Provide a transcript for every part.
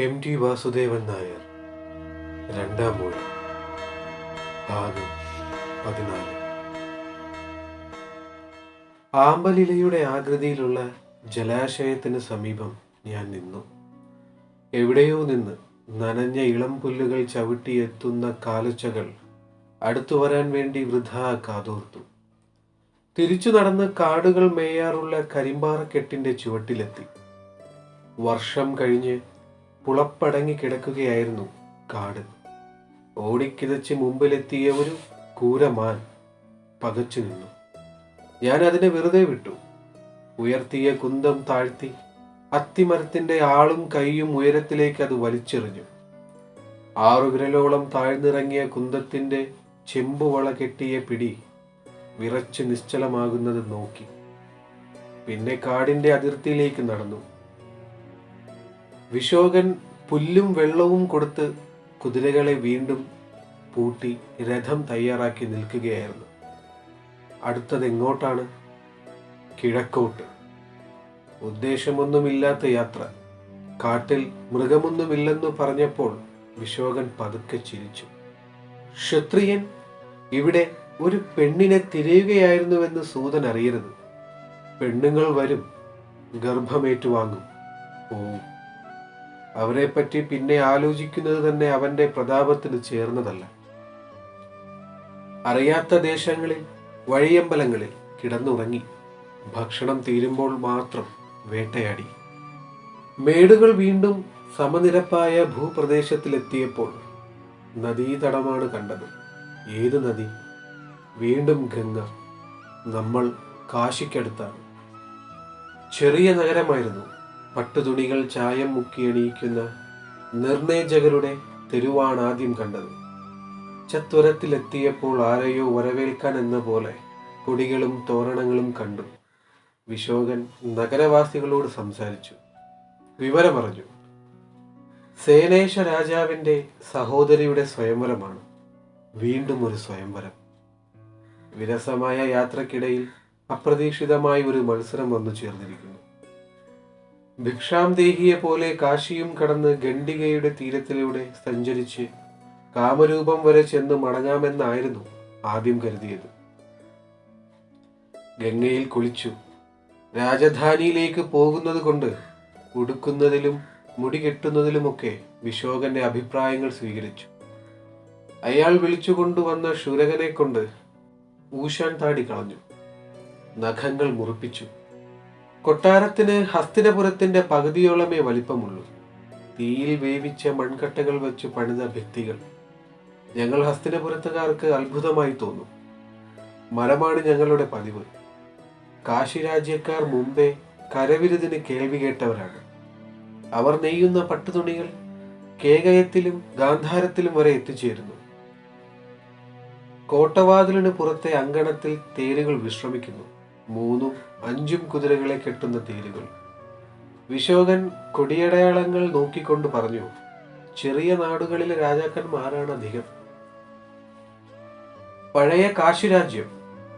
M T Vasudevan Nair. രണ്ടാം മൂഴി. ഭാഗം പതിനാല്. ആമ്പലിലയുടെ ആകൃതിയിലുള്ള ജലാശയത്തിന് സമീപം ഞാൻ നിന്നു. എവിടെയോ നിന്ന് നനഞ്ഞ ഇളം പുല്ലുകൾ ചവിട്ടിയെത്തുന്ന കാലച്ചകൾ അടുത്തു വരാൻ വേണ്ടി വൃഥ കാതോർത്തു. തിരിച്ചു നടന്ന് കാടുകൾ മേയാറുള്ള കരിമ്പാറക്കെട്ടിന്റെ ചുവട്ടിലെത്തി. വർഷം കഴിഞ്ഞ് പുളപ്പടങ്ങി കിടക്കുകയായിരുന്നു കാട്. ഓടിക്കിതച്ച് മുമ്പിലെത്തിയ ഒരു കൂരമാൻ പകച്ചു നിന്നു. ഞാൻ അതിനെ വെറുതെ വിട്ടു. ഉയർത്തിയ കുന്തം താഴ്ത്തി അത്തിമരത്തിന്റെ ആളും കൈയും ഉയരത്തിലേക്ക് അത് വലിച്ചെറിഞ്ഞു. ആറു വിരലോളം താഴ്ന്നിറങ്ങിയ കുന്തത്തിന്റെ ചെമ്പുവള കെട്ടിയ പിടി വിറച്ച് നിശ്ചലമാകുന്നത് നോക്കി. പിന്നെ കാടിന്റെ അതിർത്തിയിലേക്ക് നടന്നു. വിശോകൻ പുല്ലും വെള്ളവും കൊടുത്ത് കുതിരകളെ വീണ്ടും പൂട്ടി രഥം തയ്യാറാക്കി നിൽക്കുകയായിരുന്നു. അടുത്തത് എങ്ങോട്ടാണ് കിഴക്കോട്ട്. ഉദ്ദേശമൊന്നുമില്ലാത്ത യാത്ര. കാട്ടിൽ മൃഗമൊന്നുമില്ലെന്ന് പറഞ്ഞപ്പോൾ വിശോകൻ പതുക്കെ ചിരിച്ചു. ക്ഷത്രിയൻ ഇവിടെ ഒരു പെണ്ണിനെ തിരയുകയായിരുന്നുവെന്ന് സൂതൻ അറിയരുത് പെണ്ണുങ്ങൾ വരും ഗർഭമേറ്റുവാങ്ങും. പോവും അവരെപ്പറ്റി പിന്നെ ആലോചിക്കുന്നത് തന്നെ അവന്റെ പ്രതാപത്തിന് ചേർന്നതല്ല. അറിയാത്ത ദേശങ്ങളിൽ വഴിയമ്പലങ്ങളിൽ കിടന്നുറങ്ങി ഭക്ഷണം തീരുമ്പോൾ മാത്രം വേട്ടയാടി. മേടുകൾ വീണ്ടും സമനിരപ്പായ ഭൂപ്രദേശത്തിലെത്തിയപ്പോൾ നദീതടമാണ് കണ്ടത്. ഏത് നദി? വീണ്ടും ഗംഗ. നമ്മൾ കാശിക്കടുത്താണ്. ചെറിയ നഗരമായിരുന്നു പട്ടുതുണികൾ ചായം മുക്കിയണിയിക്കുന്ന നിർണയജകരുടെ തെരുവാണ് ആദ്യം കണ്ടത്. ചത്വരത്തിലെത്തിയപ്പോൾ ആരെയോ വരവേൽക്കാൻ എന്ന പോലെ കൊടികളും തോരണങ്ങളും കണ്ടു. വിശോകൻ നഗരവാസികളോട് സംസാരിച്ചു. വിവരമറിഞ്ഞു. സേനേശ രാജാവിന്റെ സഹോദരിയുടെ സ്വയംവരമാണ്. വീണ്ടും ഒരു സ്വയംവരം. വിരസമായ യാത്രക്കിടയിൽ അപ്രതീക്ഷിതമായി ഒരു മത്സരം വന്നു ചേർന്നിരിക്കുന്നു. ഭിക്ഷാംദേഹിയെ പോലെ കാശിയും കടന്ന് ഗണ്ഡികയുടെ തീരത്തിലൂടെ സഞ്ചരിച്ച് കാമരൂപം വരെ ചെന്ന് മടങ്ങാമെന്നായിരുന്നു ആദ്യം കരുതിയത്. ഗംഗയിൽ കുളിച്ചു. രാജധാനിയിലേക്ക് പോകുന്നത് കൊണ്ട് ഉടുക്കുന്നതിലും മുടി കെട്ടുന്നതിലുമൊക്കെ വിശോകന്റെ അഭിപ്രായങ്ങൾ സ്വീകരിച്ചു. അയാൾ വിളിച്ചുകൊണ്ടുവന്ന ശുരകനെ കൊണ്ട് ഊശാൻ താടി കളഞ്ഞു. നഖങ്ങൾ മുറിപ്പിച്ചു. കൊട്ടാരത്തിന് ഹസ്തിനപുരത്തിന്റെ പകുതിയോളമേ വലിപ്പമുള്ളൂ. തീയിൽ വേവിച്ച മൺകട്ടകൾ വെച്ച് പണിത ഭിത്തികൾ. ഞങ്ങൾ ഹസ്തിനപുരത്തുകാർക്ക് അത്ഭുതമായി തോന്നും. മരമാണ് ഞങ്ങളുടെ പതിവ്. കാശിരാജ്യക്കാർ മുമ്പേ കരവിരുതിന് കേൾവി കേട്ടവരാണ്. അവർ നെയ്യുന്ന പട്ടുതുണികൾ കേകയത്തിലും ഗാന്ധാരത്തിലും വരെ എത്തിച്ചേരുന്നു. കോട്ടവാതിലിന് പുറത്തെ അങ്കണത്തിൽ തേരുകൾ വിശ്രമിക്കുന്നു. മൂന്നും അഞ്ചും കുതിരകളെ കെട്ടുന്ന തീരുകൾ. വിശോകൻ കൊടിയടയാളങ്ങൾ നോക്കിക്കൊണ്ട് പറഞ്ഞു ചെറിയ നാടുകളിലെ രാജാക്കന്മാരാണ് അധികം. പഴയ കാശിരാജ്യം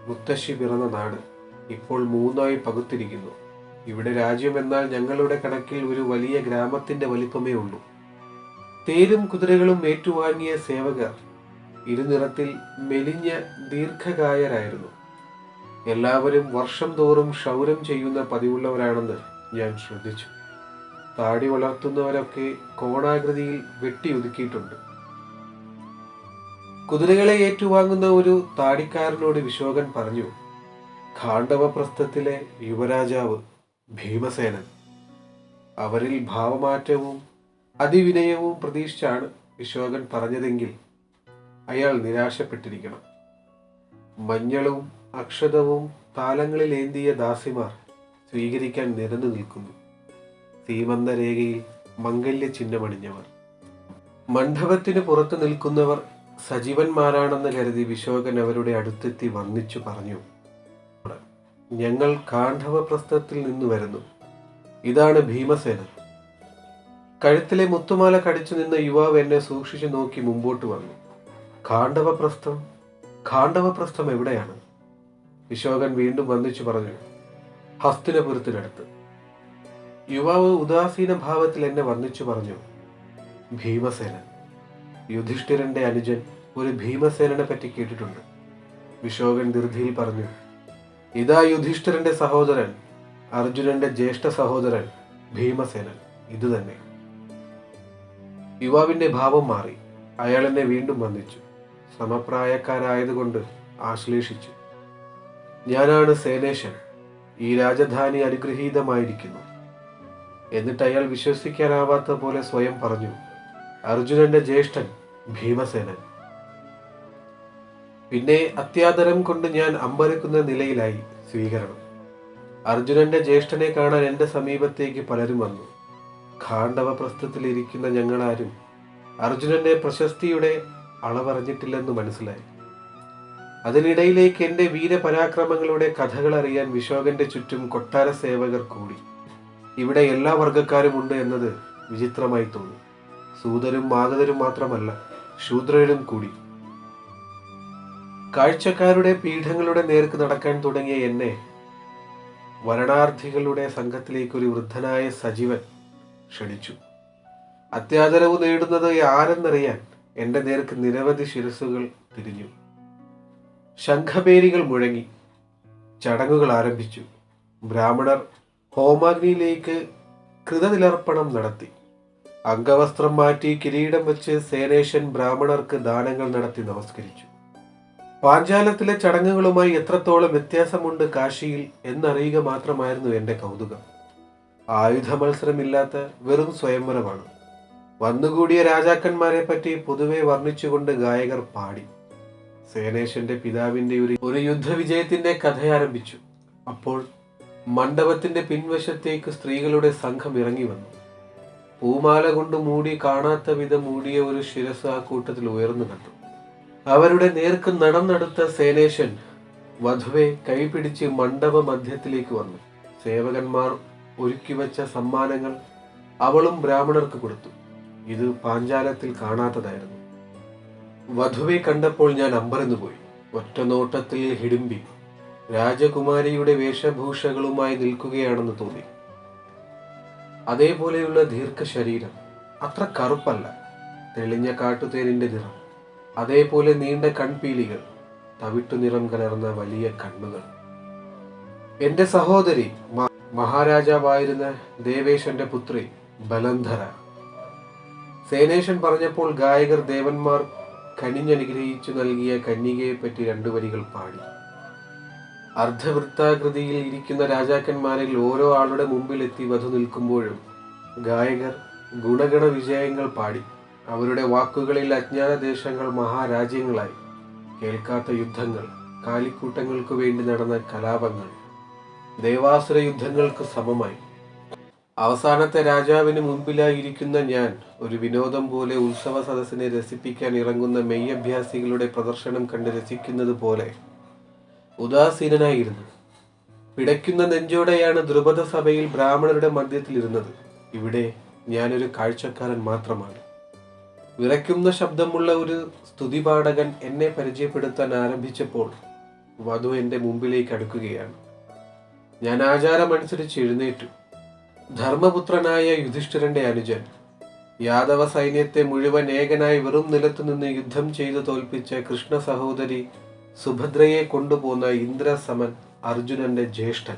മുത്തശ്ശി പിറന്ന നാട് ഇപ്പോൾ മൂന്നായി പകുത്തിരിക്കുന്നു. ഇവിടെ രാജ്യം എന്നാൽ ഞങ്ങളുടെ കണക്കിൽ ഒരു വലിയ ഗ്രാമത്തിന്റെ വലിപ്പമേ ഉള്ളൂ. തേരും കുതിരകളും ഏറ്റുവാങ്ങിയ സേവകർ ഇരുനിറത്തിൽ മെലിഞ്ഞ ദീർഘകായരായിരുന്നു. എല്ലാവരും വർഷം തോറും ക്ഷൗരം ചെയ്യുന്ന പതിവുള്ളവരാണെന്ന് ഞാൻ ശ്രദ്ധിച്ചു. താടി വളർത്തുന്നവരൊക്കെ കോണാകൃതിയിൽ വെട്ടിയൊതുക്കിയിട്ടുണ്ട് കുതിരകളെ ഏറ്റുവാങ്ങുന്ന ഒരു താടിക്കാരനോട് വിശോകൻ പറഞ്ഞു ഖാണ്ഡവ പ്രസ്ഥത്തിലെ യുവരാജാവ് ഭീമസേനൻ. അവരിൽ ഭാവമാറ്റവും അതിവിനയവും പ്രതീക്ഷിച്ചാണ് വിശോകൻ പറഞ്ഞതെങ്കിൽ അയാൾ നിരാശപ്പെട്ടിരിക്കണം. മഞ്ഞളും അക്ഷതവും താലങ്ങളിലേന്തിയ ദാസിമാർ സ്വീകരിക്കാൻ നിരന്നു നിൽക്കുന്നു. സീമന്തരേഖയിൽ മംഗല്യ ചിഹ്നമണിഞ്ഞവർ മണ്ഡപത്തിന് പുറത്തു നിൽക്കുന്നവർ സജീവന്മാരാണെന്ന് കരുതി വിശോകൻ അവരുടെ അടുത്തെത്തി വർണിച്ചു പറഞ്ഞു ഞങ്ങൾ കാണ്ഡവപ്രസ്ഥത്തിൽ നിന്ന് വരുന്നു. ഇതാണ് ഭീമസേന കഴുത്തിലെ മുത്തുമാല കടിച്ചു നിന്ന യുവാവ് എന്നെ സൂക്ഷിച്ചു നോക്കി മുമ്പോട്ട് വന്നു. കാണ്ഡവപ്രസ്ഥം? കാണ്ഡവപ്രസ്ഥം എവിടെയാണ്? വിശോകൻ വീണ്ടും വന്നിച്ചു പറഞ്ഞു ഹസ്തിനപുരത്തിനടുത്ത്. യുവാവ് ഉദാസീന ഭാവത്തിൽ എന്നെ വർണിച്ചു പറഞ്ഞു ഭീമസേന യുധിഷ്ഠിരന്റെ അനുജൻ ഒരു ഭീമസേനനെ പറ്റി കേട്ടിട്ടുണ്ട്. വിശോകൻ ധൃതിയിൽ പറഞ്ഞു ഇതാ യുധിഷ്ഠിരന്റെ സഹോദരൻ അർജുനന്റെ ജ്യേഷ്ഠ സഹോദരൻ ഭീമസേനൻ. ഇത് തന്നെ. യുവാവിന്റെ ഭാവം മാറി. അയാൾ എന്നെ വീണ്ടും വന്ദിച്ചു. സമപ്രായക്കാരായതുകൊണ്ട് ആശ്ലേഷിച്ചു. ഞാനാണ് സേനേശൻ. ഈ രാജധാനി അനുഗ്രഹീതമായിരിക്കുന്നു. എന്നിട്ട് അയാൾ വിശ്വസിക്കാനാവാത്ത പോലെ സ്വയം പറഞ്ഞു അർജുനന്റെ ജ്യേഷ്ഠൻ ഭീമസേനൻ. പിന്നെ അത്യാദരം കൊണ്ട് ഞാൻ അമ്പരക്കുന്ന നിലയിലായി സ്വീകരണം. അർജുനന്റെ ജ്യേഷ്ഠനെ കാണാൻ എന്റെ സമീപത്തേക്ക് പലരും വന്നു. ഖാണ്ഡവ പ്രസ്ഥത്തിലിരിക്കുന്ന ഞങ്ങളാരും അർജുനന്റെ പ്രശസ്തിയുടെ അളവറിഞ്ഞിട്ടില്ലെന്ന് മനസ്സിലായി. അതിനിടയിലേക്ക് എന്റെ വീരപരാക്രമങ്ങളുടെ കഥകൾ അറിയാൻ വിശോകന്റെ ചുറ്റും കൊട്ടാര സേവകർ കൂടി. ഇവിടെ എല്ലാ വർഗക്കാരും ഉണ്ട് എന്നത് വിചിത്രമായി തോന്നി. സൂതരും മാഗതരും മാത്രമല്ല ശൂദ്രരും കൂടി. കാഴ്ചക്കാരുടെ പീഠങ്ങളുടെ നേർക്ക് നടക്കാൻ തുടങ്ങിയ എന്നെ വരണാർത്ഥികളുടെ സംഘത്തിലേക്ക് ഒരു വൃദ്ധനായ സജീവൻ ക്ഷണിച്ചു. അത്യാദരവ് നേടുന്നത് ആരെന്നറിയാൻ എന്റെ നേർക്ക് നിരവധി ശിരസുകൾ തിരിഞ്ഞു. ശംഖപേരികൾ മുഴങ്ങി ചടങ്ങുകൾ ആരംഭിച്ചു. ബ്രാഹ്മണർ ഹോമാഗ്നിയിലേക്ക് കൃതനിലർപ്പണം നടത്തി. അംഗവസ്ത്രം മാറ്റി കിരീടം വെച്ച് സേനേശൻ ബ്രാഹ്മണർക്ക് ദാനങ്ങൾ നടത്തി നമസ്കരിച്ചു. പാഞ്ചാലത്തിലെ ചടങ്ങുകളുമായി എത്രത്തോളം വ്യത്യാസമുണ്ട് കാശിയിൽ എന്നറിയുക മാത്രമായിരുന്നു എന്റെ കൗതുകം. ആയുധ മത്സരമില്ലാത്ത വെറും സ്വയംവരമാണ്. വന്നുകൂടിയ രാജാക്കന്മാരെ പറ്റി പൊതുവെ വർണിച്ചുകൊണ്ട് ഗായകർ പാടി. സേനേശന്റെ പിതാവിന്റെ ഒരു ഒരു യുദ്ധവിജയത്തിന്റെ കഥ ആരംഭിച്ചു. അപ്പോൾ മണ്ഡപത്തിന്റെ പിൻവശത്തേക്ക് സ്ത്രീകളുടെ സംഘം ഇറങ്ങി വന്നു. പൂമാല കൊണ്ട് മൂടി കാണാത്ത വിധം മൂടിയ ഒരു ശിരസ് ആ കൂട്ടത്തിൽ ഉയർന്നു കണ്ടു. അവരുടെ നേർക്ക് നടന്നെടുത്ത സേനേഷൻ വധുവെ കൈപിടിച്ച് മണ്ഡപ മധ്യത്തിലേക്ക് വന്നു. സേവകന്മാർ ഒരുക്കി വച്ച സമ്മാനങ്ങൾ അവളും ബ്രാഹ്മണർക്ക് കൊടുത്തു. ഇത് പാഞ്ചാലത്തിൽ കാണാത്തതായിരുന്നു. വധുവെ കണ്ടപ്പോൾ ഞാൻ അമ്പരന്നു പോയി. ഒറ്റ നോട്ടത്തിൽ ഹിടുമ്പി. രാജകുമാരിയുടെ വേഷഭൂഷകളുമായി നിൽക്കുകയാണെന്ന് തോന്നി. അതേപോലെയുള്ള ദീർഘശരീരം. അത്ര കറുപ്പല്ല. തെളിഞ്ഞ കാട്ടുതേനിന്റെ നിറം. അതേപോലെ നീണ്ട കൺപീലികൾ. തവിട്ടു നിറം കലർന്ന വലിയ കണ്ണുകൾ. എന്റെ സഹോദരി മഹാരാജാവായിരുന്ന ദേവേശന്റെ പുത്രി ബലന്ധര. സേനേശൻ പറഞ്ഞപ്പോൾ ഗായകർ ദേവന്മാർ കനിഞ്ഞനുഗ്രഹിച്ചു നൽകിയ കന്യകയെ പറ്റി രണ്ടു വരികൾ പാടി. അർദ്ധവൃത്താകൃതിയിൽ ഇരിക്കുന്ന രാജാക്കന്മാരിൽ ഓരോ ആളുടെ മുമ്പിലെത്തി വധു നിൽക്കുമ്പോഴും ഗായകർ ഗുണഗണ വിജയങ്ങൾ പാടി. അവരുടെ വാക്കുകളിൽ അജ്ഞാത ദേശങ്ങൾ മഹാരാജ്യങ്ങളായി. കേൾക്കാത്ത യുദ്ധങ്ങൾ കാലിക്കൂട്ടങ്ങൾക്കു വേണ്ടി നടന്ന കലാപങ്ങൾ ദേവാസുര യുദ്ധങ്ങൾക്ക് സമമായി. അവസാനത്തെ രാജാവിന് മുൻപിലായി ഇരിക്കുന്ന ഞാൻ ഒരു വിനോദം പോലെ ഉത്സവ സദസ്സിനെ രസിപ്പിക്കാൻ ഇറങ്ങുന്ന മെയ്യഭ്യാസികളുടെ പ്രദർശനം കണ്ട് രസിക്കുന്നത് പോലെ ഉദാസീനനായിരുന്നു. പിടയ്ക്കുന്ന നെഞ്ചോടെയാണ് ദ്രുപദ സഭയിൽ ബ്രാഹ്മണരുടെ മധ്യത്തിലിരുന്നത് ഇവിടെ ഞാനൊരു കാഴ്ചക്കാരൻ മാത്രമാണ്. വിറയ്ക്കുന്ന ശബ്ദമുള്ള ഒരു സ്തുതിപാഠകൻ എന്നെ പരിചയപ്പെടുത്താൻ ആരംഭിച്ചപ്പോൾ വധു എന്റെ മുമ്പിലേക്ക് അടുക്കുകയാണ്. ഞാൻ ആചാരമനുസരിച്ച് എഴുന്നേറ്റു. ധർമ്മപുത്രനായ യുധിഷ്ഠിരന്റെ അനുജൻ. യാദവ സൈന്യത്തെ മുഴുവൻ ഏകനായി വെറും നിലത്തുനിന്ന് യുദ്ധം ചെയ്തു തോൽപ്പിച്ച കൃഷ്ണ സഹോദരി സുഭദ്രയെ കൊണ്ടുപോന്ന ഇന്ദ്രസമൻ അർജുനന്റെ ജ്യേഷ്ഠൻ.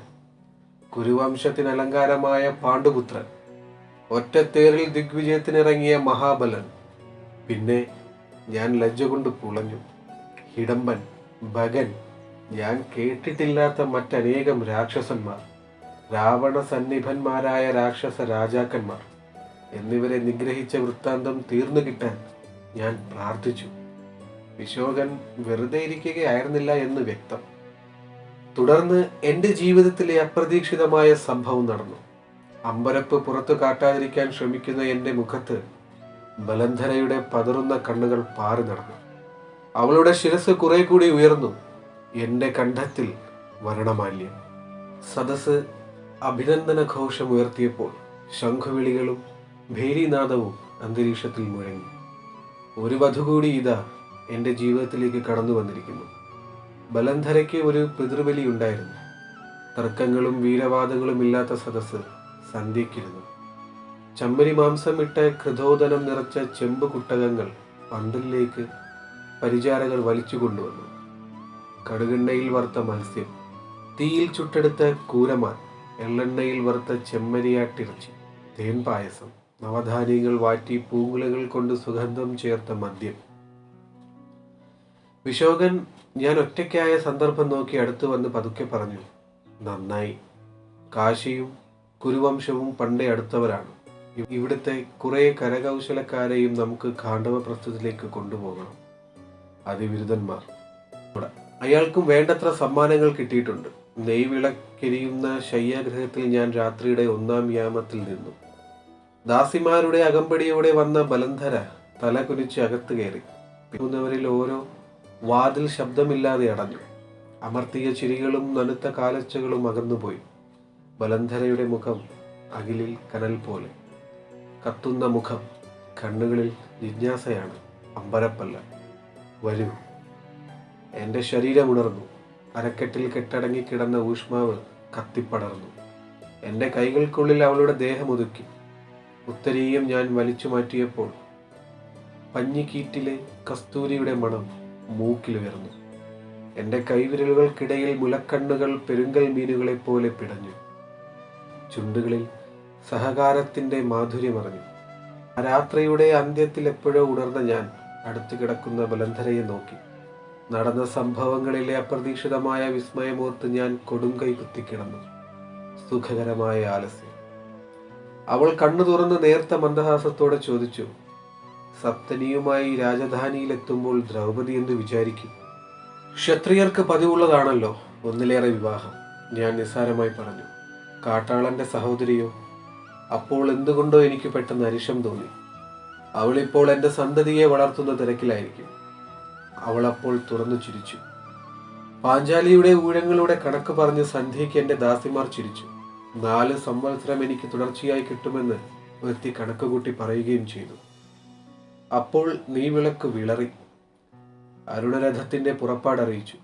കുരുവംശത്തിന് അലങ്കാരമായ പാണ്ഡുപുത്രൻ. ഒറ്റത്തേറിൽ ദിഗ്വിജയത്തിനിറങ്ങിയ മഹാബലൻ. പിന്നെ ഞാൻ ലജ്ജ കൊണ്ട് പുളഞ്ഞു. ഹിഡംബൻ ഭഗൻ ഞാൻ കേട്ടിട്ടില്ലാത്ത മറ്റനേകം രാക്ഷസന്മാർ. രാവണ സന്നിഭന്മാരായ രാക്ഷസ രാജാക്കന്മാർ എന്നിവരെ നിഗ്രഹിച്ച വൃത്താന്തം തീർന്നു കിട്ടാൻ ഞാൻ പ്രാർത്ഥിച്ചു. വിശോകൻ വെറുതെ ഇരിക്കുകയായിരുന്നില്ല എന്ന് വ്യക്തം. തുടർന്ന് എന്റെ ജീവിതത്തിലെ അപ്രതീക്ഷിതമായ സംഭവം നടന്നു. അമ്പരപ്പ് പുറത്തു കാട്ടാതിരിക്കാൻ ശ്രമിക്കുന്ന എന്റെ മുഖത്ത് ബലന്ധരയുടെ പതറുന്ന കണ്ണുകൾ പാറി നടന്നു. അവളുടെ ശിരസ് കുറെ കൂടി ഉയർന്നു. എന്റെ കണ്ഠത്തിൽ വരണമാല്യം സദസ് അഭിനന്ദന ഘോഷം ഉയർത്തിയപ്പോൾ ശംഖുവിളികളും ഭേരിനാദവും അന്തരീക്ഷത്തിൽ മുഴങ്ങി. ഒരു വധു കൂടി ഇതാ എന്റെ ജീവിതത്തിലേക്ക് കടന്നു വന്നിരിക്കുന്നു. ബലന്ധരയ്ക്ക് ഒരു പിതൃബലി ഉണ്ടായിരുന്നു. തർക്കങ്ങളും വീരവാദങ്ങളും ഇല്ലാത്ത സദസ്സ് സന്ധ്യയ്ക്കിരുന്നു. ചമ്മരി മാംസമിട്ട കൃതോദനം നിറച്ച ചെമ്പ് കുട്ടകങ്ങൾ പന്തലിലേക്ക് പരിചാരകർ വലിച്ചു കൊണ്ടുവന്നു. കടുകെണ്ണയിൽ വറുത്ത മത്സ്യം തീയിൽ ചുട്ടെടുത്ത കൂരമാൻ എള്ളെണ്ണയിൽ വറുത്ത ചെമ്മരിയാട്ടിറച്ചി തേൻ പായസം നവധാന്യങ്ങൾ വാറ്റി പൂങ്കുലകൾ കൊണ്ട് സുഗന്ധം ചേർത്ത മദ്യം. വിശോകൻ ഞാൻ ഒറ്റയ്ക്കായ സന്ദർഭം നോക്കി അടുത്തു വന്ന് പതുക്കെ പറഞ്ഞു നന്നായി. കാശിയും കുരുവംശവും പണ്ടേ അടുത്തവരാണ്. ഇവിടുത്തെ കുറേ കരകൗശലക്കാരെയും നമുക്ക് കാണ്ഡവ പ്രസ്ഥത്തിലേക്ക് കൊണ്ടുപോകണം. അതിവിരുദ്ധന്മാർ. അയാൾക്കും വേണ്ടത്ര സമ്മാനങ്ങൾ കിട്ടിയിട്ടുണ്ട്. നെയ്വിളക്കെരിയുന്ന ശയ്യാഗ്രഹത്തിൽ ഞാൻ രാത്രിയുടെ ഒന്നാം യാമത്തിൽ നിന്നു. ദാസിമാരുടെ അകമ്പടിയോടെ വന്ന ബലന്ധര തല കുനിച്ച് അകത്ത് കയറി. പിന്നവരിൽ ഓരോ വാതിൽ ശബ്ദമില്ലാതെ അടഞ്ഞു. അമർത്തിയ ചിരികളും നനുത്ത കാലച്ചകളും അകന്നുപോയി. ബലന്ധരയുടെ മുഖം അകിലിൽ കനൽ പോലെ. കത്തുന്ന മുഖം കണ്ണുകളിൽ ജിജ്ഞാസയാണ്. അമ്പരപ്പല്ല. വരൂ. എന്റെ ശരീരം ഉണർന്നു. അരക്കെട്ടിൽ കെട്ടടങ്ങി കിടന്ന ഊഷ്മാവ് കത്തിപ്പടർന്നു. എന്റെ കൈകൾക്കുള്ളിൽ അവളുടെ ദേഹം ഒതുക്കി. ഉത്തരീയം ഞാൻ വലിച്ചു മാറ്റിയപ്പോൾ പഞ്ഞിക്കീറ്റിലെ കസ്തൂരിയുടെ മണം മൂക്കിൽ ഉയർന്നു. എന്റെ കൈവിരലുകൾക്കിടയിൽ മുലക്കണ്ണുകൾ പെരുങ്കൽ മീനുകളെ പോലെ പിടഞ്ഞു. ചുണ്ടുകളിൽ സഹകാരത്തിന്റെ മാധുര്യമറിഞ്ഞു ആ രാത്രിയുടെ അന്ത്യത്തിൽ എപ്പോഴോ ഉണർന്ന ഞാൻ അടുത്തു കിടക്കുന്ന ബലന്ധരയെ നോക്കി. നടന്ന സംഭവങ്ങളിലെ അപ്രതീക്ഷിതമായ വിസ്മയമോർത്ത് ഞാൻ കൊടുങ്കൈ കുത്തിക്കിടന്നു. സുഖകരമായ ആലസ്യം. അവൾ കണ്ണു തുറന്ന് നേർത്ത മന്ദഹാസത്തോടെ ചോദിച്ചു സപ്തനിയുമായി രാജധാനിയിലെത്തുമ്പോൾ ദ്രൗപദി എന്ന് വിചാരിക്കും? ക്ഷത്രിയർക്ക് പതിവുള്ളതാണല്ലോ ഒന്നിലേറെ വിവാഹം ഞാൻ നിസ്സാരമായി പറഞ്ഞു. കാട്ടാളന്റെ സഹോദരിയോ? അപ്പോൾ എന്തുകൊണ്ടോ എനിക്ക് പെട്ടെന്ന് അരിശം തോന്നി. അവളിപ്പോൾ എന്റെ സന്തതിയെ വളർത്തുന്ന തിരക്കിലായിരിക്കും. അവൾ അപ്പോൾ തുറന്നു ചിരിച്ചു. പാഞ്ചാലിയുടെ ഊഴങ്ങളുടെ കണക്ക് പറഞ്ഞ് സന്ധ്യയ്ക്ക് എന്റെ ദാസിമാർ ചിരിച്ചു. നാല് സംവത്സരം എനിക്ക് തുടർച്ചയായി കിട്ടുമെന്ന് ഒരുത്തി കണക്ക് കൂട്ടി പറയുകയും ചെയ്തു. അപ്പോൾ നീ വിളക്ക് വിളറി. അരുണരഥത്തിന്റെ പുറപ്പാടറിയിച്ചു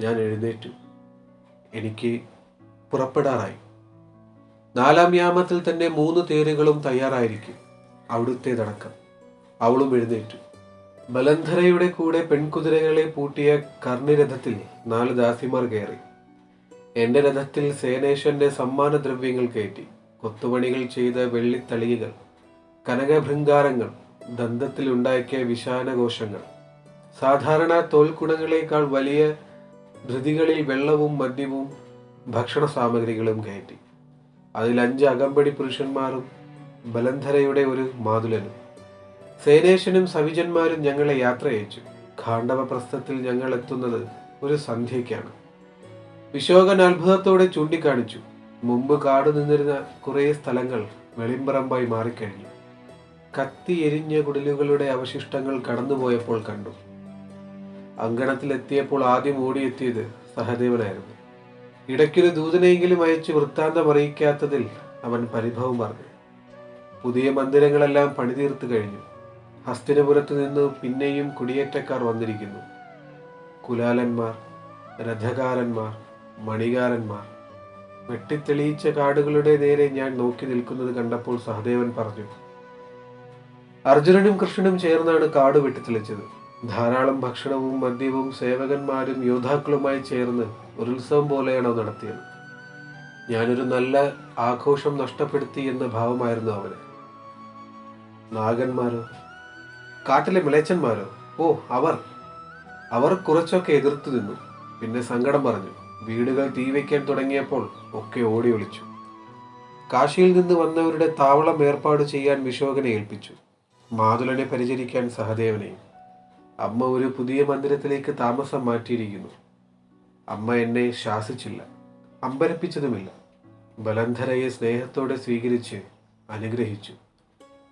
ഞാൻ എഴുന്നേറ്റു. എനിക്ക് പുറപ്പെടാറായി. നാലാം യാമത്തിൽ തന്നെ മൂന്ന് തേരുകളും തയ്യാറായിരിക്കും. അവിടുത്തേതടക്കം അവളും എഴുന്നേറ്റു. ബലന്ധരയുടെ കൂടെ പെൺകുതിരകളെ പൂട്ടിയ കർണിരഥത്തിൽ നാല് ദാസിമാർ കയറി. എന്റെ രഥത്തിൽ സേനേശന്റെ സമ്മാന ദ്രവ്യങ്ങൾ കയറ്റി. കൊത്തുപണികൾ ചെയ്ത വെള്ളിത്തളികകൾ കനകഭൃങ്കാരങ്ങൾ ദന്തത്തിൽ ഉണ്ടാക്കിയ വിശാനകോശങ്ങൾ സാധാരണ തോൽക്കുടങ്ങളേക്കാൾ വലിയ ധൃതികളിൽ വെള്ളവും മദ്യവും ഭക്ഷണ സാമഗ്രികളും കയറ്റി. അതിൽ അഞ്ച് അകമ്പടി പുരുഷന്മാരും ബലന്ധരയുടെ ഒരു മാതുലനും. സേനേശനും സവിജന്മാരും ഞങ്ങളെ യാത്ര അയച്ചു ഖാണ്ഡവ പ്രസ്ഥത്തിൽ ഞങ്ങൾ എത്തുന്നത് ഒരു സന്ധ്യയ്ക്കാണ്. വിശോകൻ അത്ഭുതത്തോടെ ചൂണ്ടിക്കാണിച്ചു. മുമ്പ് കാടു നിന്നിരുന്ന കുറേ സ്ഥലങ്ങൾ വെളിമ്പറമ്പായി മാറിക്കഴിഞ്ഞു. കത്തി എരിഞ്ഞ കുടിലുകളുടെ അവശിഷ്ടങ്ങൾ കടന്നുപോയപ്പോൾ കണ്ടു. അങ്കണത്തിലെത്തിയപ്പോൾ ആദ്യം ഓടിയെത്തിയത് സഹദേവനായിരുന്നു. ഇടയ്ക്കൊരു ദൂതനെയെങ്കിലും അയച്ച് വൃത്താന്തം അറിയിക്കാത്തതിൽ അവൻ പരിഭവം പറഞ്ഞു. പുതിയ മന്ദിരങ്ങളെല്ലാം പണിതീർത്തു കഴിഞ്ഞു. ഹസ്തിനപുരത്ത് നിന്ന് പിന്നെയും കുടിയേറ്റക്കാർ വന്നിരിക്കുന്നു. കുലാലന്മാർ രഥകാരന്മാർ മണികാരന്മാർ വെട്ടിത്തെളിയിച്ച കാടുകളുടെ നേരെ ഞാൻ നോക്കി നിൽക്കുന്നത് കണ്ടപ്പോൾ സഹദേവൻ പറഞ്ഞു അർജുനനും കൃഷ്ണനും ചേർന്നാണ് കാട് വെട്ടിത്തെളിച്ചത്. ധാരാളം ഭക്ഷണവും മദ്യവും സേവകന്മാരും യോദ്ധാക്കളുമായി ചേർന്ന് ഒരു ഉത്സവം പോലെയാണ് നടത്തിയത്? ഞാനൊരു നല്ല ആഘോഷം നഷ്ടപ്പെടുത്തി എന്ന ഭാവമായിരുന്നു അവന്. നാഗന്മാരോ കാട്ടിലെ മിളേച്ചന്മാരോ ഓ അവർ. അവർ കുറച്ചൊക്കെ എതിർത്തു നിന്നു. പിന്നെ സങ്കടം പറഞ്ഞു. വീടുകൾ തീ വയ്ക്കാൻ തുടങ്ങിയപ്പോൾ ഒക്കെ ഓടി ഒളിച്ചു. കാശിയിൽ നിന്ന് വന്നവരുടെ താവളം ഏർപ്പാട് ചെയ്യാൻ വിശോകനെ ഏൽപ്പിച്ചു. മാതുലനെ പരിചരിക്കാൻ സഹദേവനെയും. അമ്മ ഒരു പുതിയ മന്ദിരത്തിലേക്ക് താമസം മാറ്റിയിരിക്കുന്നു. അമ്മ എന്നെ ശാസിച്ചില്ല. അമ്പരപ്പിച്ചതുമില്ല. ബലന്ധരയെ സ്നേഹത്തോടെ സ്വീകരിച്ച് അനുഗ്രഹിച്ചു.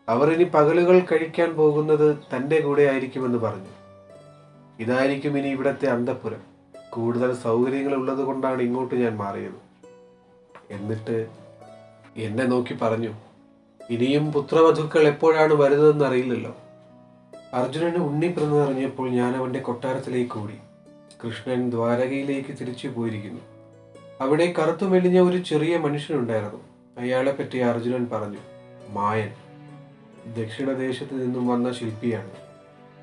അവർ ഇനി പകലുകൾ കഴിക്കാൻ പോകുന്നത് തന്റെ കൂടെ ആയിരിക്കുമെന്ന് പറഞ്ഞു. ഇതായിരിക്കും ഇനി ഇവിടത്തെ അന്തപ്പുരം കൂടുതൽ സൗകര്യങ്ങൾ ഉള്ളത് കൊണ്ടാണ് ഇങ്ങോട്ട് ഞാൻ മാറിയത്. എന്നിട്ട് എന്നെ നോക്കി പറഞ്ഞു ഇനിയും പുത്രവധുക്കൾ എപ്പോഴാണ് വരുന്നതെന്ന് അറിയില്ലല്ലോ. അർജുനന് ഉണ്ണി ഞാൻ അവന്റെ കൊട്ടാരത്തിലേക്ക് ഓടി. കൃഷ്ണൻ ദ്വാരകയിലേക്ക് തിരിച്ചു പോയിരിക്കുന്നു. അവിടെ കറുത്തു മെലിഞ്ഞ ഒരു ചെറിയ മനുഷ്യനുണ്ടായിരുന്നു. അയാളെ പറ്റി അർജുനൻ പറഞ്ഞു മായൻ ദക്ഷിണദേശത്ത് നിന്നും വന്ന ശില്പിയാണ്.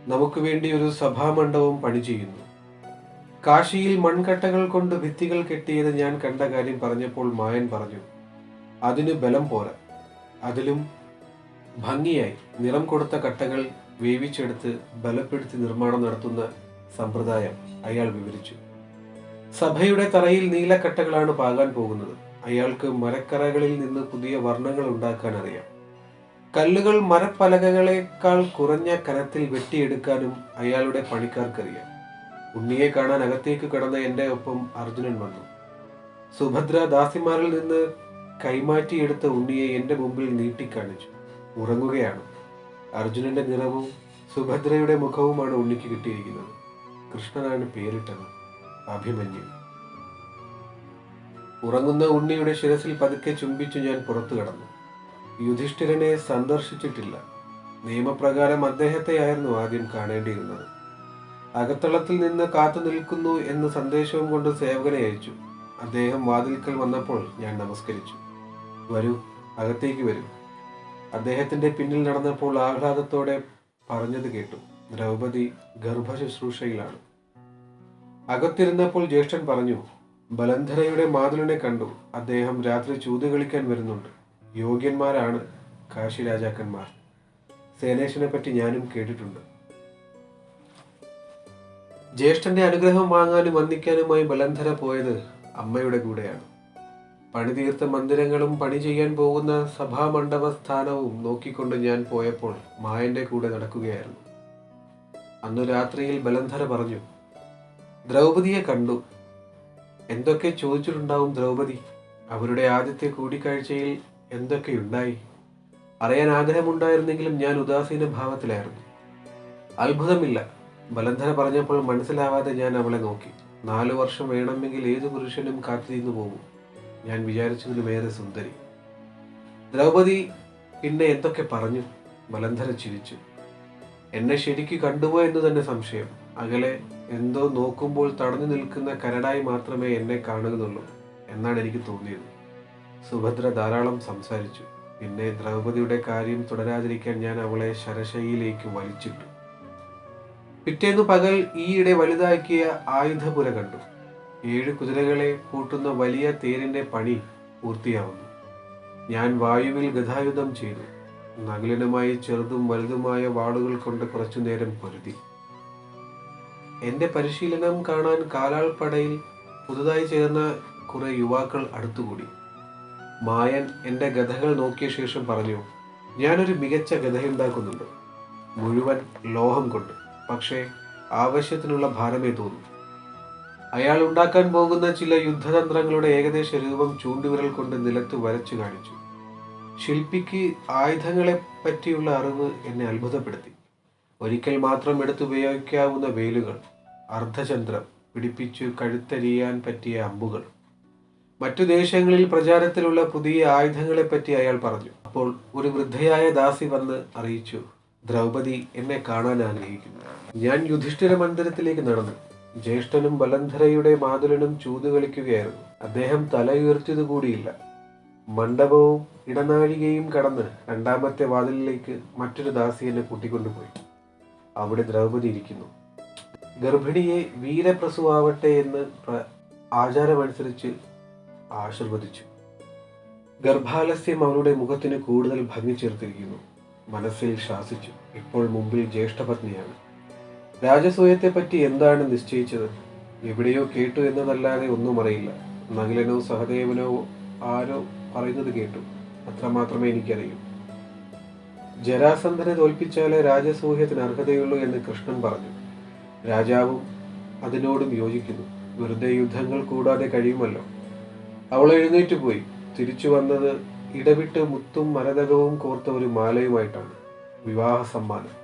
നമുക്ക് വേണ്ടി ഒരു സഭാമണ്ഡപം പണി ചെയ്യുന്നു. കാശിയിൽ മൺകട്ടകൾ കൊണ്ട് ഭിത്തികൾ കെട്ടിയത് ഞാൻ കണ്ട കാര്യം പറഞ്ഞപ്പോൾ മായൻ പറഞ്ഞു അതിന് ബലം പോരാ. അതിലും ഭംഗിയായി നിറം കൊടുത്ത കട്ടകൾ വേവിച്ചെടുത്ത് ബലപ്പെടുത്തി നിർമ്മാണം നടത്തുന്ന സമ്പ്രദായം അയാൾ വിവരിച്ചു. സഭയുടെ തറയിൽ നീലക്കട്ടകളാണ് പാകാൻ പോകുന്നത്. അയാൾക്ക് മരക്കറകളിൽ നിന്ന് പുതിയ വർണങ്ങൾ ഉണ്ടാക്കാൻ അറിയാം. കല്ലുകൾ മരപ്പലകകളെക്കാൾ കുറഞ്ഞ കനത്തിൽ വെട്ടിയെടുക്കാനും അയാളുടെ പണിക്കാർക്കറിയാം. ഉണ്ണിയെ കാണാൻ അകത്തേക്ക് കടന്ന എന്റെ ഒപ്പം അർജുനൻ വന്നു. സുഭദ്ര ദാസിമാരിൽ നിന്ന് കൈമാറ്റിയെടുത്ത ഉണ്ണിയെ എന്റെ മുമ്പിൽ നീട്ടിക്കാണിച്ചു. ഉറങ്ങുകയാണ്. അർജുനന്റെ നിറവും സുഭദ്രയുടെ മുഖവുമാണ് ഉണ്ണിക്ക് കിട്ടിയിരിക്കുന്നത്. കൃഷ്ണനാണ് പേരിട്ടത്. അഭിമന്യു. ഉറങ്ങുന്ന ഉണ്ണിയുടെ ശിരസിൽ പതുക്കെ ചുംബിച്ചു ഞാൻ പുറത്തു കടന്നു. യുധിഷ്ഠിരനെ സന്ദർശിച്ചിട്ടില്ല. നിയമപ്രകാരം അദ്ദേഹത്തെയായിരുന്നു ആദ്യം കാണേണ്ടിയിരുന്നത്. അകത്തളത്തിൽ നിന്ന് കാത്തു നിൽക്കുന്നു എന്ന സന്ദേശവും കൊണ്ട് സേവകനെ അയച്ചു. അദ്ദേഹം വാതിൽക്കൽ വന്നപ്പോൾ ഞാൻ നമസ്കരിച്ചു. വരൂ അകത്തേക്ക് വരും. അദ്ദേഹത്തിന്റെ പിന്നിൽ നടന്നപ്പോൾ ആഹ്ലാദത്തോടെ പറഞ്ഞത് കേട്ടു. ദ്രൗപദി ഗർഭശുശ്രൂഷയിലാണ്. അകത്തിരുന്നപ്പോൾ ജ്യേഷ്ഠൻ പറഞ്ഞു ബലന്ധരയുടെ മാതുലിനെ കണ്ടു. അദ്ദേഹം രാത്രി ചൂത് കളിക്കാൻ വരുന്നുണ്ട്. യോഗ്യന്മാരാണ് കാശി രാജാക്കന്മാർ. സേനേഷിനെ പറ്റി ഞാനും കേട്ടിട്ടുണ്ട്. ജ്യേഷ്ഠന്റെ അനുഗ്രഹം വാങ്ങാനും വന്ദിക്കാനുമായി ബലന്ധര പോയത് അമ്മയുടെ കൂടെയാണ്. പണിതീർത്ത മന്ദിരങ്ങളും പണി ചെയ്യാൻ പോകുന്ന സഭാമണ്ഡപ സ്ഥാനവും നോക്കിക്കൊണ്ട് ഞാൻ പോയപ്പോൾ മായന്റെ കൂടെ നടക്കുകയായിരുന്നു. അന്നു രാത്രിയിൽ ബലന്ധര പറഞ്ഞു ദ്രൗപതിയെ കണ്ടു. എന്തൊക്കെ ചോദിച്ചിട്ടുണ്ടാവും ദ്രൗപതി? അവരുടെ ആദ്യത്തെ കൂടിക്കാഴ്ചയിൽ എന്തൊക്കെയുണ്ടായി അറിയാൻ ആഗ്രഹമുണ്ടായിരുന്നെങ്കിലും ഞാൻ ഉദാസീന ഭാവത്തിലായിരുന്നു. അത്ഭുതമില്ല. ബലന്ധര പറഞ്ഞപ്പോൾ മനസ്സിലാവാതെ ഞാൻ അവളെ നോക്കി. നാലു വർഷം വേണമെങ്കിൽ ഏതു പുരുഷനും കാത്തിരുന്നു പോകും. ഞാൻ വിചാരിച്ചതിലുമേറെ സുന്ദരി. ദ്രൗപദി പിന്നെ എന്തൊക്കെ പറഞ്ഞു? ബലന്ധര ചിരിച്ചു. എന്നെ ശരിക്ക് കണ്ടുപോ എന്ന് തന്നെ സംശയം. അകലെ എന്തോ നോക്കുമ്പോൾ തടഞ്ഞു നിൽക്കുന്ന കരടായി മാത്രമേ എന്നെ കാണുന്നുള്ളൂ എന്നാണ് എനിക്ക് തോന്നിയത്. സുഭദ്ര ധാരാളം സംസാരിച്ചു. പിന്നെ ദ്രൗപദിയുടെ കാര്യം തുടരാതിരിക്കാൻ ഞാൻ അവളെ ശരശയിലേക്ക് വലിച്ചിട്ടു. പിറ്റേന്ന് പകൽ ഈയിടെ വലുതാക്കിയ ആയുധപുര കണ്ടു. ഏഴ് കുതിരകളെ കൂട്ടുന്ന വലിയ തേരിന്റെ പണി പൂർത്തിയാവുന്നു. ഞാൻ വായുവിൽ ഗതായുധം ചെയ്തു. നഗലനുമായി ചെറുതും വലുതുമായ വാളുകൾ കൊണ്ട് കുറച്ചു നേരം പൊരുതി. എന്റെ പരിശീലനം കാണാൻ കാലാൾപ്പടയിൽ പുതുതായി ചേർന്ന കുറെ യുവാക്കൾ അടുത്തുകൂടി. മായൻ എന്റെ ഗഥകൾ നോക്കിയ ശേഷം പറഞ്ഞു ഞാനൊരു മികച്ച ഗഥയുണ്ടാക്കുന്നുണ്ട് മുഴുവൻ ലോഹം കൊണ്ട്. പക്ഷേ ആവശ്യത്തിനുള്ള ഭാരമേ തോന്നും. അയാൾ ഉണ്ടാക്കാൻ പോകുന്ന ചില യുദ്ധതന്ത്രങ്ങളുടെ ഏകദേശ രൂപം ചൂണ്ടുവിരൽ കൊണ്ട് നിലത്ത് വരച്ചു കാണിച്ചു. ശില്പിക്ക് ആയുധങ്ങളെ പറ്റിയുള്ള അറിവ് എന്നെ അത്ഭുതപ്പെടുത്തി. ഒരിക്കൽ മാത്രം എടുത്തുപയോഗിക്കാവുന്ന വേലുകൾ അർദ്ധചന്ദ്രം പിടിപ്പിച്ചു കഴുത്തരിയാൻ പറ്റിയ അമ്പുകൾ മറ്റു ദേശങ്ങളിൽ പ്രചാരത്തിലുള്ള പുതിയ ആയുധങ്ങളെ പറ്റി അയാൾ പറഞ്ഞു. അപ്പോൾ ഒരു വൃദ്ധയായ ദാസി വന്ന് അറിയിച്ചു ദ്രൗപദി എന്നെ കാണാൻ ആഗ്രഹിക്കുന്നു. ഞാൻ യുധിഷ്ഠിര മന്ദിരത്തിലേക്ക് നടന്നു. ജ്യേഷ്ഠനും ബലന്ധരയുടെ മാതുലനും ചൂതുകളിക്കുകയായിരുന്നു അദ്ദേഹം തല ഉയർത്തിയത് കൂടിയില്ല. മണ്ഡപവും ഇടനാഴികയും കടന്ന് രണ്ടാമത്തെ വാതിലിലേക്ക് മറ്റൊരു ദാസി എന്നെ കൂട്ടിക്കൊണ്ടുപോയി. അവിടെ ദ്രൗപദി ഇരിക്കുന്നു. ഗർഭിണിയെ വീരപ്രസുവാവട്ടെ എന്ന് ആചാരമനുസരിച്ച് ആശീർവദിച്ചു. ഗർഭാലസ്യം അവളുടെ മുഖത്തിന് കൂടുതൽ ഭംഗി ചേർത്തിരിക്കുന്നു. മനസ്സിൽ ശാസിച്ചു. ഇപ്പോൾ മുമ്പിൽ ജ്യേഷ്ഠപത്നിയാണ്. രാജസൂയത്തെ പറ്റി എന്താണ് നിശ്ചയിച്ചത്? എവിടെയോ കേട്ടു എന്നതല്ലാതെ ഒന്നും അറിയില്ല. നകിലനോ സഹദേവനോ ആരോ പറയുന്നത് കേട്ടു. അത്രമാത്രമേ എനിക്കറിയൂ. ജരാസന്ധനെ തോൽപ്പിച്ചാലേ രാജസൂഹ്യത്തിന് അർഹതയുള്ളൂ എന്ന് കൃഷ്ണൻ പറഞ്ഞു. രാജാവും അതിനോടും യോജിക്കുന്നു. വെറുതെ യുദ്ധങ്ങൾ കൂടാതെ കഴിയുമല്ലോ. അവൾ എഴുന്നേറ്റ് പോയി. തിരിച്ചു വന്നത് ഇടവിട്ട് മുത്തും മരതകവും കോർത്ത ഒരു മാലയുമായിട്ടാണ്. വിവാഹ സമ്മാനം.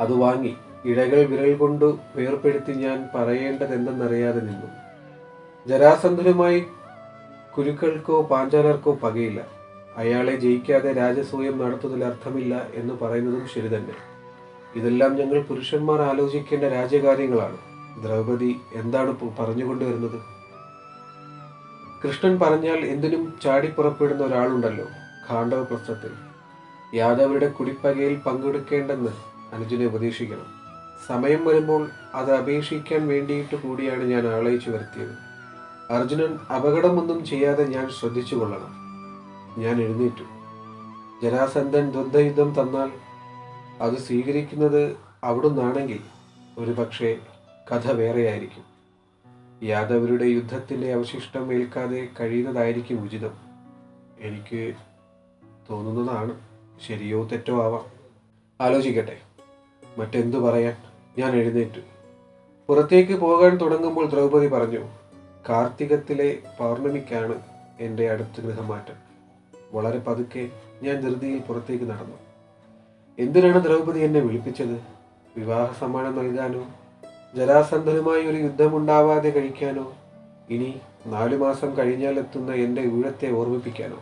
അത് വാങ്ങി ഇഴകൾ വിരൽ കൊണ്ട് വേർപ്പെടുത്തി ഞാൻ പറയേണ്ടതെന്തെന്നറിയാതെ നിന്നു. ജരാസന്ധനുമായി കുരുക്കൾക്കോ പാഞ്ചാലർക്കോ പകയില്ല. അയാളെ ജയിക്കാതെ രാജസൂയം നടത്തുന്നതിൽ അർത്ഥമില്ല എന്ന് പറയുന്നതും ശരി തന്നെ. ഇതെല്ലാം ഞങ്ങൾ പുരുഷന്മാർ ആലോചിക്കേണ്ട രാജ്യകാര്യങ്ങളാണ് ദ്രൗപദി എന്താണ് പറഞ്ഞുകൊണ്ടുവരുന്നത്? കൃഷ്ണൻ പറഞ്ഞാൽ എന്തിനും ചാടിപ്പുറപ്പെടുന്ന ഒരാളുണ്ടല്ലോ ഖാണ്ഡവ പ്രശ്നത്തിൽ. യാദവരുടെ കുടിപ്പകയിൽ പങ്കെടുക്കേണ്ടെന്ന് അനുജനെ ഉപദേശിക്കണം. സമയം വരുമ്പോൾ അത് അപേക്ഷിക്കാൻ വേണ്ടിയിട്ട് കൂടിയാണ് ഞാൻ ആളയിച്ചു വരുത്തിയത്. അർജുനൻ അപകടമൊന്നും ചെയ്യാതെ ഞാൻ ശ്രദ്ധിച്ചു കൊള്ളണം. ഞാൻ എഴുന്നേറ്റു. ജരാസന്ധൻ ദ്വന്ദ്വയുദ്ധം തന്നാൽ അത് സ്വീകരിക്കുന്നത് അവിടുന്നാണെങ്കിൽ ഒരു പക്ഷേ കഥ വേറെയായിരിക്കും. യാദവരുടെ യുദ്ധത്തിലെ അവശിഷ്ടം ഏൽക്കാതെ കഴിയുന്നതായിരിക്കും ഉചിതം. എനിക്ക് തോന്നുന്നതാണ് ശരിയോ തെറ്റോ ആവാം. ആലോചിക്കട്ടെ. മറ്റെന്തു പറയാൻ ഞാൻ എഴുന്നേറ്റു. പുറത്തേക്ക് പോകാൻ തുടങ്ങുമ്പോൾ ദ്രൗപദി പറഞ്ഞു കാർത്തികത്തിലെ പൗർണമിക്കാണ് എന്റെ അടുത്ത ഗൃഹമാറ്റം. വളരെ പതുക്കെ ഞാൻ ധൃതിയിൽ പുറത്തേക്ക് നടന്നു. എന്തിനാണ് ദ്രൗപദി എന്നെ വിളിപ്പിച്ചത്? വിവാഹ സമ്മാനം നൽകാനോ ജരാസന്ധനുമായി ഒരു യുദ്ധമുണ്ടാവാതെ കഴിക്കാനോ ഇനി നാലു മാസം കഴിഞ്ഞാൽ എത്തുന്ന എന്റെ ഊഴത്തെ ഓർമ്മിപ്പിക്കാനോ?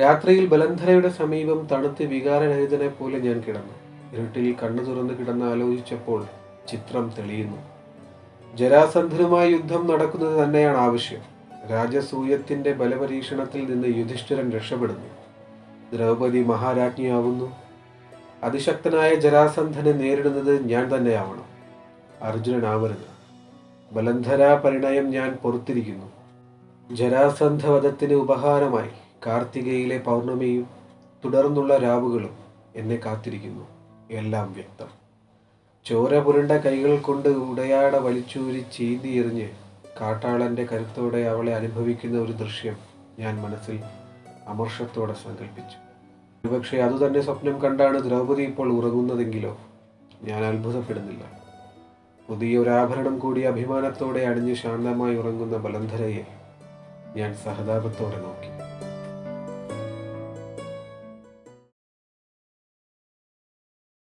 രാത്രിയിൽ ബലന്ധരയുടെ സമീപം തണുത്ത് വികാരരഹിതനെ പോലെ ഞാൻ കിടന്നു. ഇരുട്ടിൽ കണ്ണു തുറന്ന് കിടന്ന് ആലോചിച്ചപ്പോൾ ചിത്രം തെളിയുന്നു. ജരാസന്ധനുമായി യുദ്ധം നടക്കുന്നത് തന്നെയാണ് ആവശ്യം. രാജസൂയത്തിന്റെ ബലപരീക്ഷണത്തിൽ നിന്ന് യുധിഷ്ഠിരൻ രക്ഷപ്പെടുന്നു. ദ്രൗപദി മഹാരാജ്ഞിയാവുന്നു. അതിശക്തനായ ജരാസന്ധനെ നേരിടുന്നത് ഞാൻ തന്നെയാവണം. അർജുനനാവരുത്. ബലന്ധരാ പരിണയം ഞാൻ പൊറത്തിരിക്കുന്നു. ജരാസന്ധവധത്തിന് ഉപഹാരമായി കാർത്തികയിലെ പൗർണമിയും തുടർന്നുള്ള രാവുകളും എന്നെ കാത്തിരിക്കുന്നു. എല്ലാം വ്യക്തം. ചോര പുരണ്ട കൈകൾ കൊണ്ട് ഉടയാട വലിച്ചൂരി ചീന്തി എറിഞ്ഞ് കാട്ടാളന്റെ കരുത്തോടെ അവളെ അനുഭവിക്കുന്ന ഒരു ദൃശ്യം ഞാൻ മനസ്സിൽ അമർഷത്തോടെ സങ്കല്പിച്ചു ഒരുപക്ഷെ അതുതന്നെ സ്വപ്നം കണ്ടാണ് ദ്രൗപദി ഇപ്പോൾ ഉറങ്ങുന്നതെങ്കിലോ? ഞാൻ അത്ഭുതപ്പെടുന്നില്ല. പുതിയ ഒരു ആഭരണം കൂടി അഭിമാനത്തോടെ അണിഞ്ഞ് ശാന്തമായി ഉറങ്ങുന്ന ബലന്ധരയെ ഞാൻ സഹതാപത്തോടെ നോക്കി.